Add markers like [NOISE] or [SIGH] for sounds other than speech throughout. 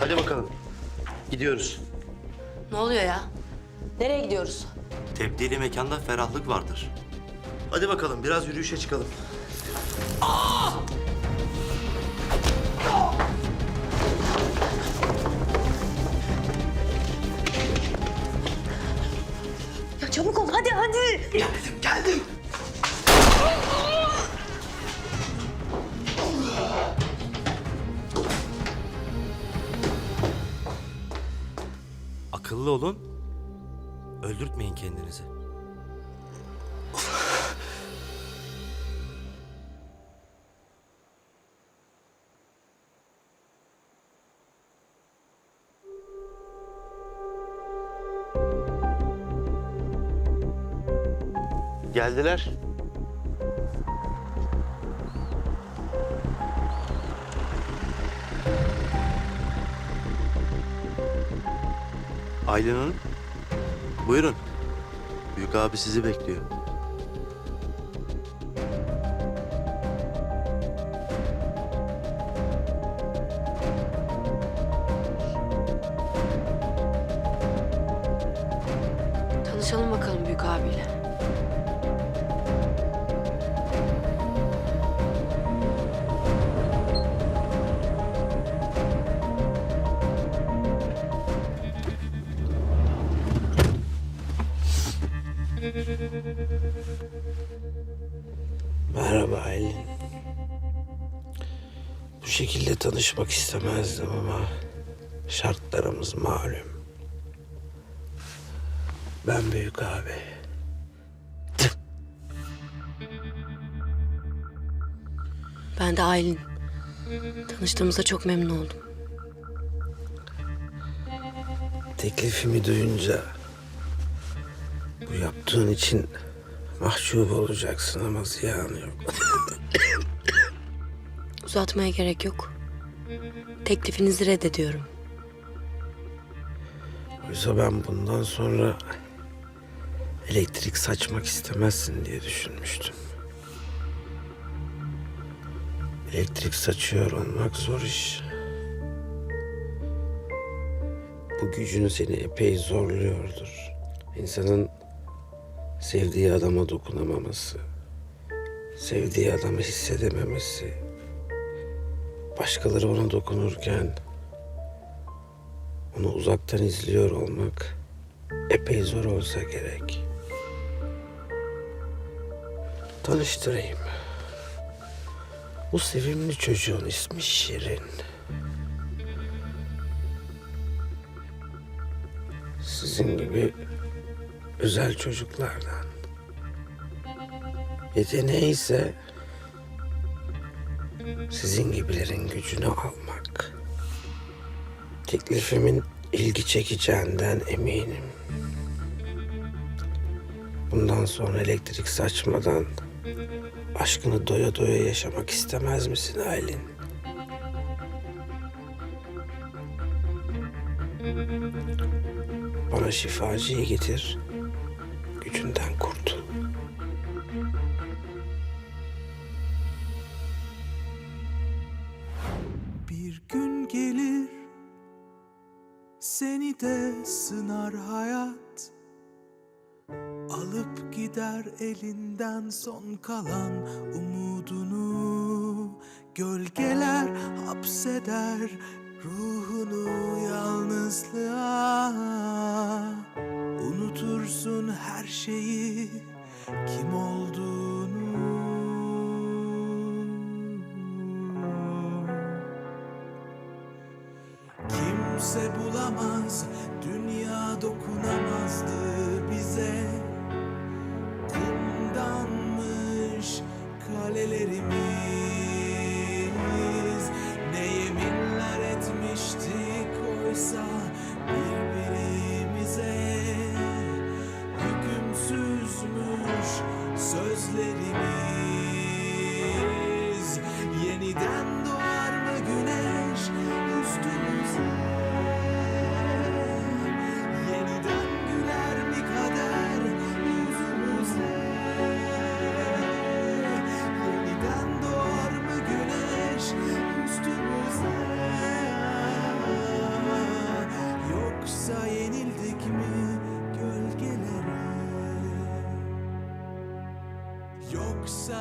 Hadi bakalım. Gidiyoruz. Ne oluyor ya? Nereye gidiyoruz? Tebdili mekanda ferahlık vardır. Hadi bakalım biraz yürüyüşe çıkalım. Geldim, geldim. Akıllı olun. Öldürtmeyin kendinizi. Geldiler. Aylin Hanım. Buyurun. Büyük abi sizi bekliyor. Şekilde tanışmak istemezdim ama şartlarımız malum. Ben büyük abi. Ben de Aylin. Tanıştığımıza çok memnun oldum. Teklifimi duyunca bu yaptığın için mahcup olacaksın ama ziyanı yok. [LAUGHS] Uzatmaya gerek yok. Teklifinizi reddediyorum. Oysa ben bundan sonra elektrik saçmak istemezsin diye düşünmüştüm. Elektrik saçıyor olmak zor iş. Bu gücün seni epey zorluyordur. İnsanın sevdiği adama dokunamaması, sevdiği adamı hissedememesi, başkaları ona dokunurken onu uzaktan izliyor olmak epey zor olsa gerek. Tanıştırayım. Bu sevimli çocuğun ismi Şirin. Sizin gibi özel çocuklardan. Yeteneği ise sizin gibilerin gücünü almak. Teklifimin ilgi çekeceğinden eminim. Bundan sonra elektrik saçmadan aşkını doya doya yaşamak istemez misin Aylin? Bana şifacıyı getir, seni de sınar hayat. Alıp gider elinden son kalan umudunu. Gölgeler hapseder ruhunu yalnızlığa. Unutursun her şeyi kim olduğunu Kimse bulamaz, dünya dokunamazdı bize. Kumdanmış kalelerimiz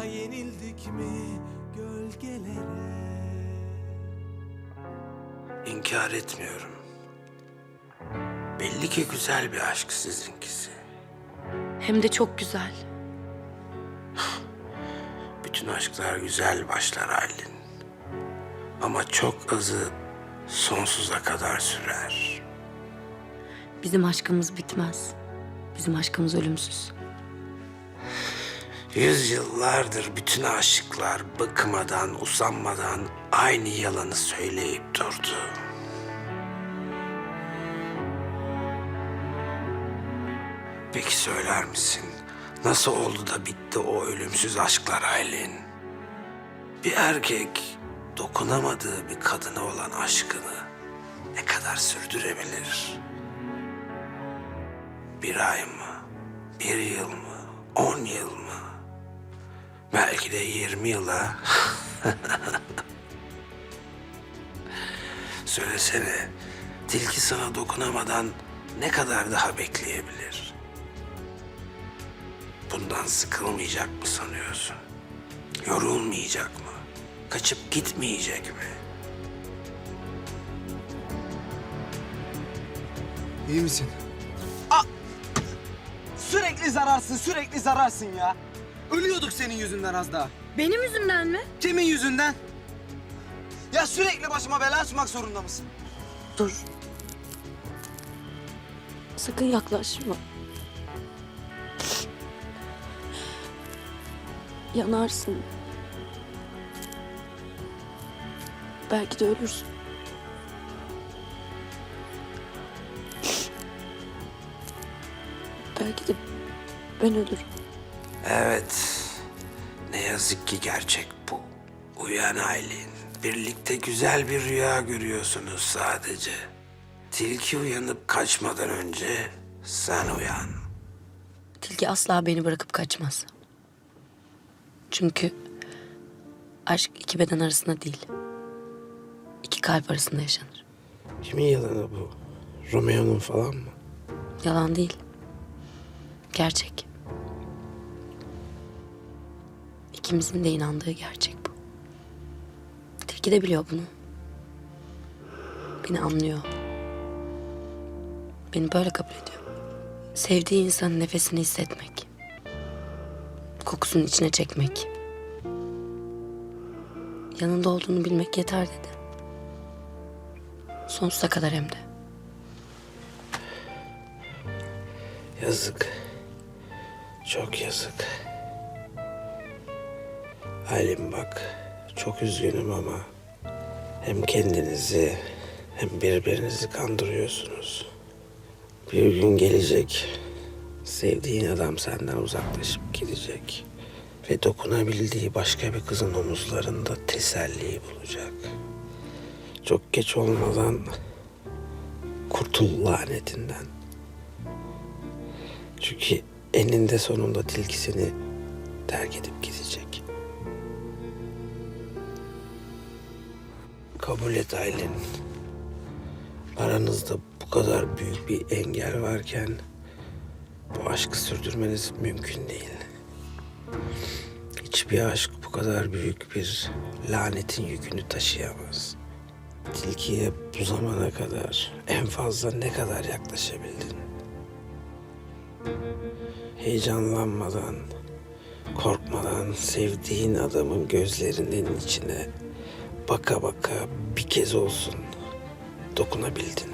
Yenildik mi gölgelere? İnkar etmiyorum. Belli ki güzel bir aşk sizinkisi. Hem de çok güzel. Bütün aşklar güzel başlar Aylin. Ama çok azı sonsuza kadar sürer. Bizim aşkımız bitmez. Bizim aşkımız ölümsüz. Yüzyıllardır bütün aşıklar bıkmadan, usanmadan aynı yalanı söyleyip durdu. Peki söyler misin? Nasıl oldu da bitti o ölümsüz aşklar Aylin? Bir erkek dokunamadığı bir kadına olan aşkını ne kadar sürdürebilir? Bir ay mı? Bir yıl mı? On yıl mı? Belki de yirmi yıla. [LAUGHS] Söylesene, tilki sana dokunamadan ne kadar daha bekleyebilir? Bundan sıkılmayacak mı sanıyorsun? Yorulmayacak mı? Kaçıp gitmeyecek mi? İyi misin? Aa! Sürekli zararsın, sürekli zararsın ya. Ölüyorduk senin yüzünden az daha. Benim yüzümden mi? Kimin yüzünden? Ya sürekli başıma bela açmak zorunda mısın? Dur. Sakın yaklaşma. Yanarsın. Belki de ölürsün. Belki de ben ölürüm. Evet. Ne yazık ki gerçek bu. Uyan Aylin. Birlikte güzel bir rüya görüyorsunuz sadece. Tilki uyanıp kaçmadan önce sen uyan. Tilki asla beni bırakıp kaçmaz. Çünkü aşk iki beden arasında değil. iki kalp arasında yaşanır. Kimin yalanı bu? Romeo'nun falan mı? Yalan değil. Gerçek. İkimizin de inandığı gerçek bu. Tilki de biliyor bunu. Beni anlıyor. Beni böyle kabul ediyor. Sevdiği insanın nefesini hissetmek. Kokusunu içine çekmek. Yanında olduğunu bilmek yeter dedi. Sonsuza kadar hem de. Yazık. Çok yazık. Aylin bak, çok üzgünüm ama hem kendinizi hem birbirinizi kandırıyorsunuz. Bir gün gelecek, sevdiğin adam senden uzaklaşıp gidecek. Ve dokunabildiği başka bir kızın omuzlarında teselliyi bulacak. Çok geç olmadan kurtul lanetinden. Çünkü eninde sonunda tilkisini terk edip gidecek. Kabul et Aylin. Aranızda bu kadar büyük bir engel varken bu aşkı sürdürmeniz mümkün değil. Hiçbir aşk bu kadar büyük bir lanetin yükünü taşıyamaz. Tilkiye bu zamana kadar en fazla ne kadar yaklaşabildin? heyecanlanmadan, korkmadan sevdiğin adamın gözlerinin içine baka baka bir kez olsun dokunabildin mi?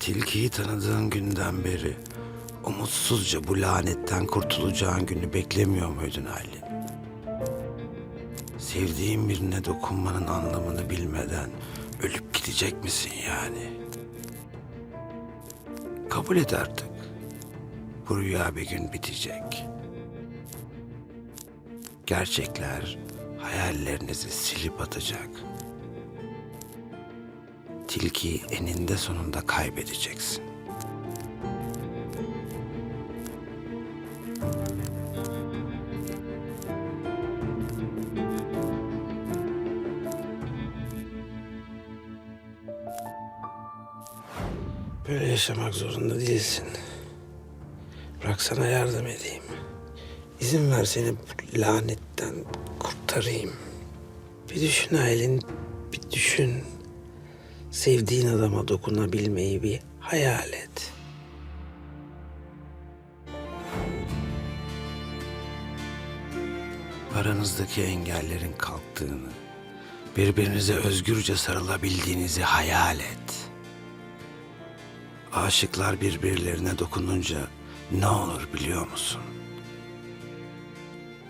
Tilkiyi tanıdığın günden beri umutsuzca bu lanetten kurtulacağın günü beklemiyor muydun Aylin? Sevdiğin birine dokunmanın anlamını bilmeden ölüp gidecek misin yani? Kabul et artık. Bu rüya bir gün bitecek. Gerçekler hayallerinizi silip atacak. Tilkiyi eninde sonunda kaybedeceksin. Böyle yaşamak zorunda değilsin. Bırak sana yardım edeyim. İzin ver seni bu lanetten kurtarayım. Bir düşün Aylin, bir düşün. Sevdiğin adama dokunabilmeyi bir hayal et. Aranızdaki engellerin kalktığını, birbirinize özgürce sarılabildiğinizi hayal et. Aşıklar birbirlerine dokununca ne olur biliyor musun?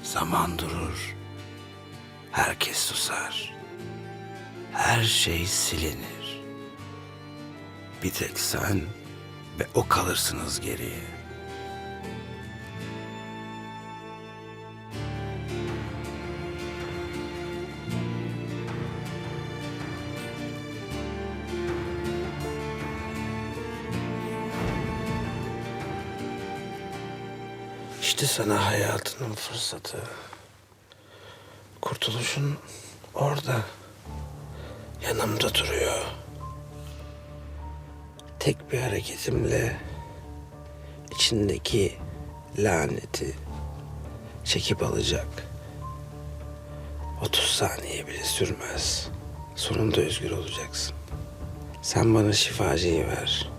Zaman durur. Herkes susar. Her şey silinir. Bir tek sen ve o kalırsınız geriye. Sana hayatının fırsatı. Kurtuluşun orada. Yanımda duruyor. Tek bir hareketimle içindeki laneti çekip alacak. 30 saniye bile sürmez. Sonunda özgür olacaksın. Sen bana şifacıyı ver.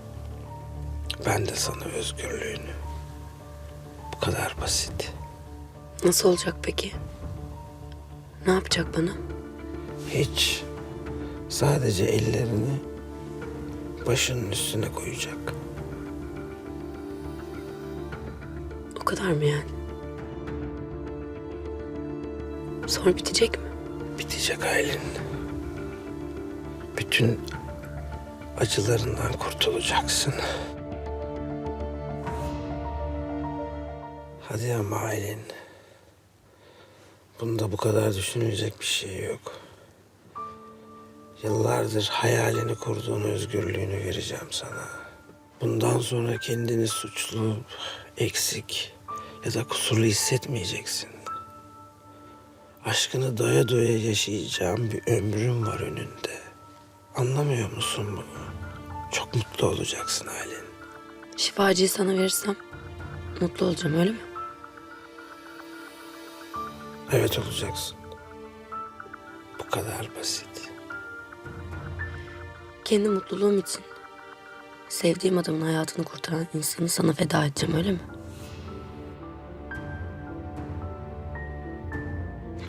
Ben de sana özgürlüğünü. Kadar basit. Nasıl olacak peki? Ne yapacak bana? Hiç. Sadece ellerini başının üstüne koyacak. O kadar mı yani? Sonra bitecek mi? Bitecek Aylin. Bütün acılarından kurtulacaksın. Hadi ama Aylin. Bunda bu kadar düşünülecek bir şey yok. Yıllardır hayalini kurduğun özgürlüğünü vereceğim sana. Bundan sonra kendini suçlu, eksik ya da kusurlu hissetmeyeceksin. Aşkını doya doya yaşayacağım bir ömrüm var önünde. Anlamıyor musun bunu? Çok mutlu olacaksın Aylin. Şifacıyı sana verirsem mutlu olacağım öyle mi? Evet olacaksın. Bu kadar basit. Kendi mutluluğum için sevdiğim adamın hayatını kurtaran insanı sana feda edeceğim öyle mi?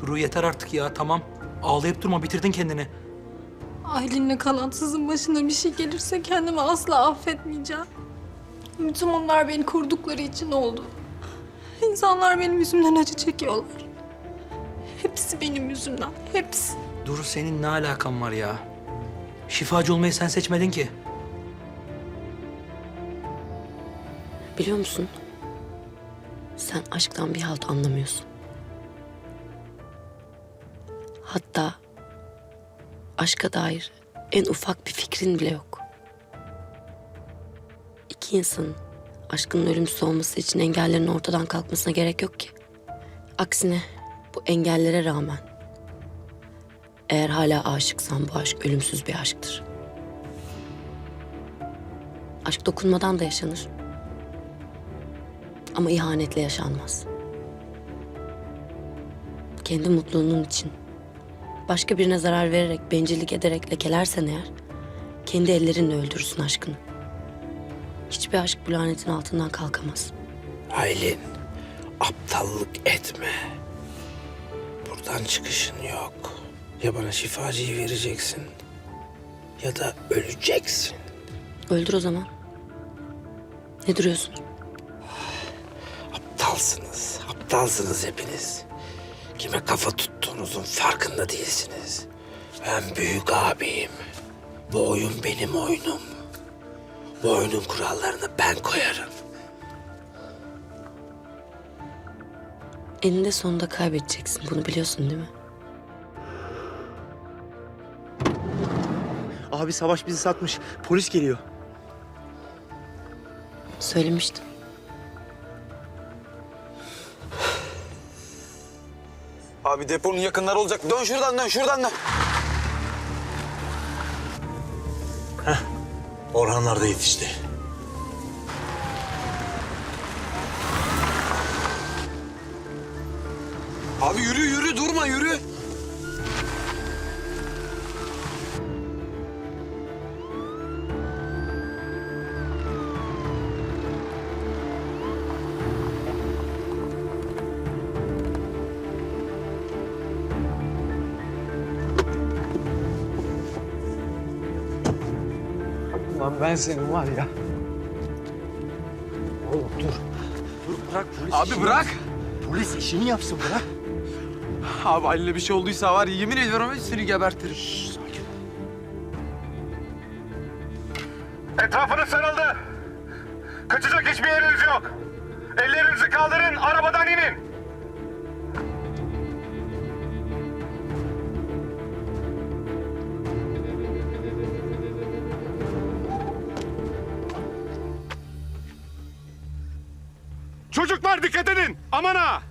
Duru yeter artık ya tamam. Ağlayıp durma bitirdin kendini. Aylin'le kanatsızın başına bir şey gelirse kendimi asla affetmeyeceğim. Bütün onlar beni kurdukları için oldu. İnsanlar benim yüzümden acı çekiyorlar. Hepsi benim yüzümden, hepsi. Duru senin ne alakan var ya? Şifacı olmayı sen seçmedin ki. Biliyor musun? Sen aşktan bir halt anlamıyorsun. Hatta aşka dair en ufak bir fikrin bile yok. İki insanın aşkının ölümsüz olması için engellerin ortadan kalkmasına gerek yok ki. Aksine bu engellere rağmen eğer hala aşıksan bu aşk ölümsüz bir aşktır. Aşk dokunmadan da yaşanır. Ama ihanetle yaşanmaz. Kendi mutluluğun için başka birine zarar vererek, bencillik ederek lekelersen eğer kendi ellerinle öldürürsün aşkını. Hiçbir aşk bu lanetin altından kalkamaz. Aylin, aptallık etme. Buradan çıkışın yok. Ya bana şifacıyı vereceksin ya da öleceksin. Öldür o zaman. Ne duruyorsun? Aptalsınız, aptalsınız hepiniz. Kime kafa tuttuğunuzun farkında değilsiniz. Ben büyük abiyim. Bu oyun benim oyunum. Bu oyunun kurallarını ben koyarım. Eninde sonunda kaybedeceksin. Bunu biliyorsun değil mi? Abi Savaş bizi satmış. Polis geliyor. Söylemiştim. Abi deponun yakınları olacak. Dön şuradan dön şuradan dön. Orhanlar da yetişti. Abi yürü yürü durma yürü. Lan ben senin var ya. Oğlum dur. Dur bırak polis Abi bırak. Polis işini yapsın bırak. Abi Halil'e bir şey olduysa var ya yemin ediyorum seni gebertirim. Etrafınız sarıldı. Kaçacak hiçbir yeriniz yok. Ellerinizi kaldırın, arabadan inin. Çocuklar dikkat edin. Aman ha.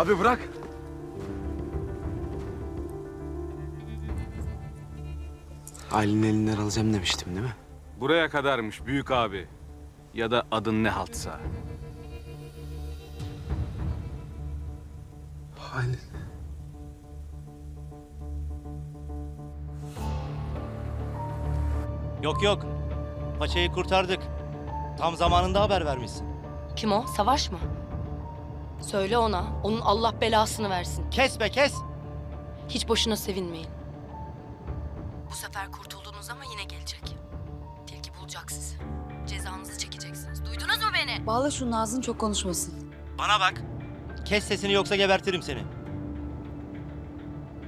Abi bırak. Ailenin elinden alacağım demiştim değil mi? Buraya kadarmış büyük abi. Ya da adın ne haltsa. Aylin. Yok yok. Paçayı kurtardık. Tam zamanında haber vermişsin. Kim o? Savaş mı? Söyle ona. Onun Allah belasını versin. Kes be kes. Hiç boşuna sevinmeyin. Bu sefer kurtuldunuz ama yine gelecek. Tilki bulacak sizi. Cezanızı çekeceksiniz. Duydunuz mu beni? Bağla şunun ağzını çok konuşmasın. Bana bak. Kes sesini yoksa gebertirim seni.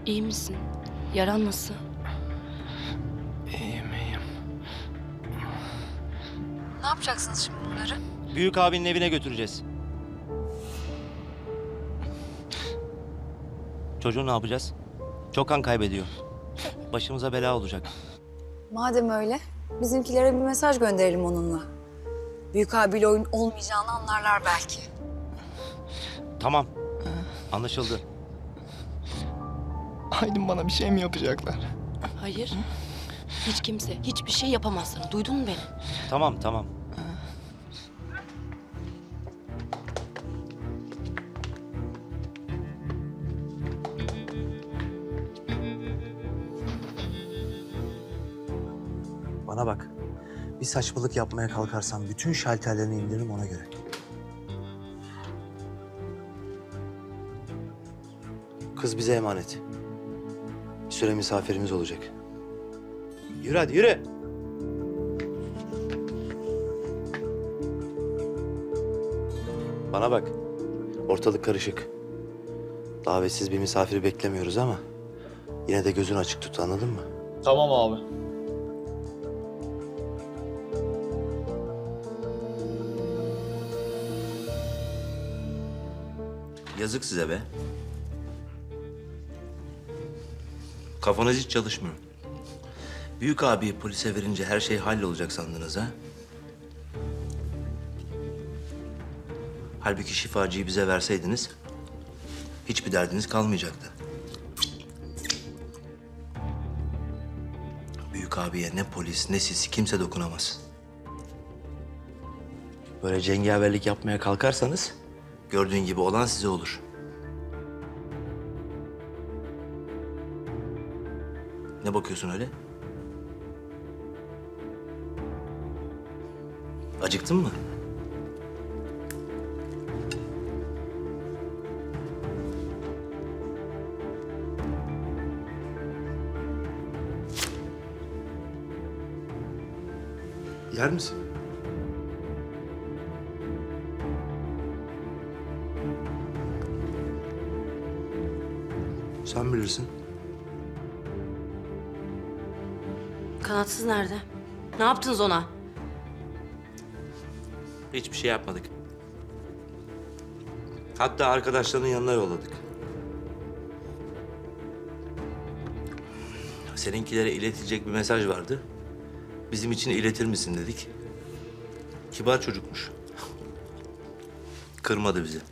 İyi misin? Yaran nasıl? İyiyim iyiyim. Ne yapacaksınız şimdi bunları? Büyük abinin evine götüreceğiz. Çocuğu ne yapacağız? Çok kan kaybediyor. Başımıza bela olacak. Madem öyle, bizimkilere bir mesaj gönderelim onunla. Büyük abiyle oyun olmayacağını anlarlar belki. Tamam. Anlaşıldı. Aydın bana bir şey mi yapacaklar? Hayır. Hiç kimse hiçbir şey yapamaz sana. Duydun mu beni? Tamam tamam. Bana bak. Bir saçmalık yapmaya kalkarsan bütün şalterlerini indiririm ona göre. Kız bize emanet. Bir süre misafirimiz olacak. Yürü hadi yürü. Bana bak. Ortalık karışık. Davetsiz bir misafiri beklemiyoruz ama yine de gözün açık tut anladın mı? Tamam abi. Yazık size be. Kafanız hiç çalışmıyor. Büyük abiyi polise verince her şey hallolacak sandınız ha? Halbuki şifacıyı bize verseydiniz hiçbir derdiniz kalmayacaktı. Büyük abiye ne polis ne siz kimse dokunamaz. Böyle cengaverlik yapmaya kalkarsanız gördüğün gibi olan size olur. Ne bakıyorsun öyle? Acıktın mı? Yer misin? Sen bilirsin. Kanatsız nerede? Ne yaptınız ona? Hiçbir şey yapmadık. Hatta arkadaşlarının yanına yolladık. Seninkilere iletilecek bir mesaj vardı. Bizim için iletir misin dedik. Kibar çocukmuş. Kırmadı bizi.